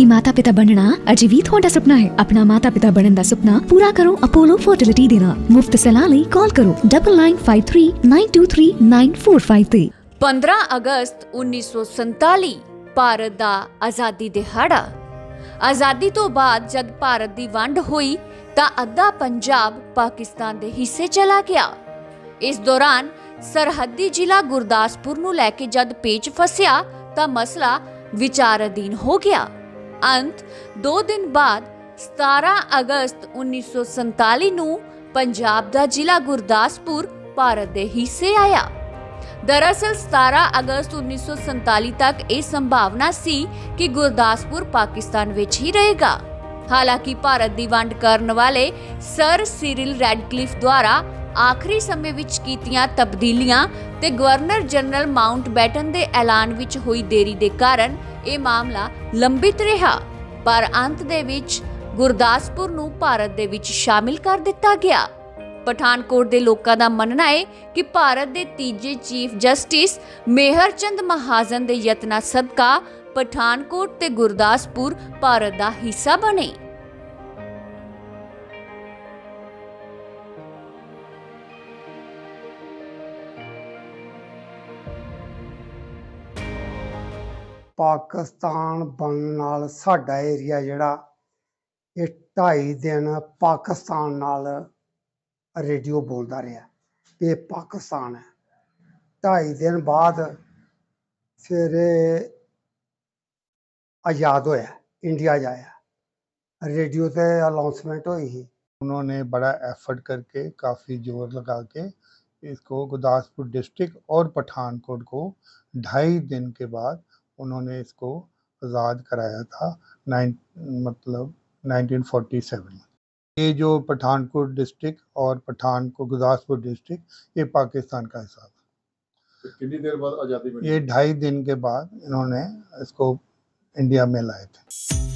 ਕਿ ਮਾਤਾ-ਪਿਤਾ ਬਣਨਾ ਅਜੇ ਵੀ ਤੁਹਾਡਾ ਸੁਪਨਾ ਹੈ। ਆਪਣਾ ਮਾਤਾ-ਪਿਤਾ ਬਣਨ ਦਾ ਸੁਪਨਾ ਪੂਰਾ ਕਰੋ ਅਪੋਲੋ ਫਰਟੀਲਿਟੀ ਦੇ ਨਾਲ। ਮੁਫਤ ਸਲਾਹ ਲਈ ਕਾਲ ਕਰੋ 9953923945 ਤੇ 15 ਅਗਸਤ 1947 ਭਾਰਤ ਦਾ ਆਜ਼ਾਦੀ ਦਿਹਾੜਾ। ਆਜ਼ਾਦੀ ਤੋਂ ਬਾਅਦ ਜਦ ਭਾਰਤ ਦੀ ਵੰਡ ਹੋਈ, ਤਾਂ ਅੱਧਾ ਪੰਜਾਬ ਪਾਕਿਸਤਾਨ ਦੇ ਹਿੱਸੇ ਚਲਾ ਗਿਆ। ਇਸ ਦੌਰਾਨ ਸਰਹੱਦੀ ਜ਼ਿਲ੍ਹਾ ਗੁਰਦਾਸਪੁਰ ਨੂੰ ਲੈ ਕੇ ਜਦ ਪੇਚ ਫਸਿਆ, ਤਾਂ ਮਸਲਾ ਵਿਚਾਰ ਅਧੀਨ ਹੋ ਗਿਆ। ਅੰਤ 2 ਦਿਨ ਬਾਅਦ 17 ਅਗਸਤ 1947 ਨੂੰ ਪੰਜਾਬ ਦਾ ਜ਼ਿਲ੍ਹਾ ਗੁਰਦਾਸਪੁਰ ਭਾਰਤ ਦੇ ਹਿੱਸੇ ਆਇਆ। ਦਰਅਸਲ 17 ਅਗਸਤ 1947 ਤੱਕ ਇਹ ਸੰਭਾਵਨਾ ਸੀ ਕਿ ਗੁਰਦਾਸਪੁਰ ਪਾਕਿਸਤਾਨ ਵਿੱਚ ਹੀ ਰਹੇਗਾ। ਹਾਲਾਂਕਿ ਭਾਰਤ ਦੀ ਵੰਡ ਕਰਨ ਵਾਲੇ ਸਰ ਸਿਰਿਲ ਰੈਡਕਲਿਫ ਦੁਆਰਾ ਆਖਰੀ ਸਮੇਂ ਵਿੱਚ ਕੀਤੀਆਂ ਤਬਦੀਲੀਆਂ ਤੇ ਗਵਰਨਰ ਜਨਰਲ ਮਾਊਂਟ ਬੈਟਨ ਦੇ ਐਲਾਨ ਵਿੱਚ ਹੋਈ ਦੇਰੀ ਦੇ ਕਾਰਨ ਇਹ ਮਾਮਲਾ ਲੰਬਿਤ ਰਿਹਾ, ਪਰ ਅੰਤ ਦੇ ਵਿੱਚ ਗੁਰਦਾਸਪੁਰ ਨੂੰ ਭਾਰਤ ਦੇ ਵਿੱਚ ਸ਼ਾਮਿਲ ਕਰ ਦਿੱਤਾ ਗਿਆ। ਪਠਾਨਕੋਟ ਦੇ ਲੋਕਾਂ ਦਾ ਮੰਨਣਾ ਹੈ ਕਿ ਭਾਰਤ ਦੇ ਤੀਜੇ ਚੀਫ ਜਸਟਿਸ ਮੇਹਰ ਚੰਦ ਮਹਾਜਨ ਦੇ ਯਤਨਾਂ ਸਦਕਾ ਪਠਾਨਕੋਟ ਤੇ ਗੁਰਦਾਸਪੁਰ ਭਾਰਤ ਦਾ ਹਿੱਸਾ ਬਣੇ। ਪਾਕਿਸਤਾਨ ਬਣਨ ਨਾਲ ਸਾਡਾ ਏਰੀਆ ਜਿਹੜਾ ਇਹ ਢਾਈ ਦਿਨ ਪਾਕਿਸਤਾਨ ਨਾਲ ਰੇਡੀਓ ਬੋਲਦਾ ਰਿਹਾ ਵੀ ਇਹ ਪਾਕਿਸਤਾਨ ਹੈ ਢਾਈ ਦਿਨ ਬਾਅਦ ਫਿਰ ਇਹ ਆਜ਼ਾਦ ਹੋਇਆ ਇੰਡੀਆ ਜਾਇਆ ਰੇਡੀਓ ਤੇ ਅਨਾਉਂਸਮੈਂਟ ਹੋਈ ਸੀ उन्होंने बड़ा एफर्ट करके काफ़ी जोर लगा के इसको गुरदासपुर डिस्ट्रिक्ट और पठानकोट को ढाई दिन के बाद उन्होंने इसको आज़ाद कराया था नाइन मतलब 1947 ये जो पठानकोट डिस्ट्रिक्ट और पठानकोट गुरदासपुर डिस्ट्रिक्ट ये पाकिस्तान का हिस्सा था। तो कितनी देर बाद आज़ादी ये ढाई दिन के बाद इन्होंने इसको इंडिया में लाए थे।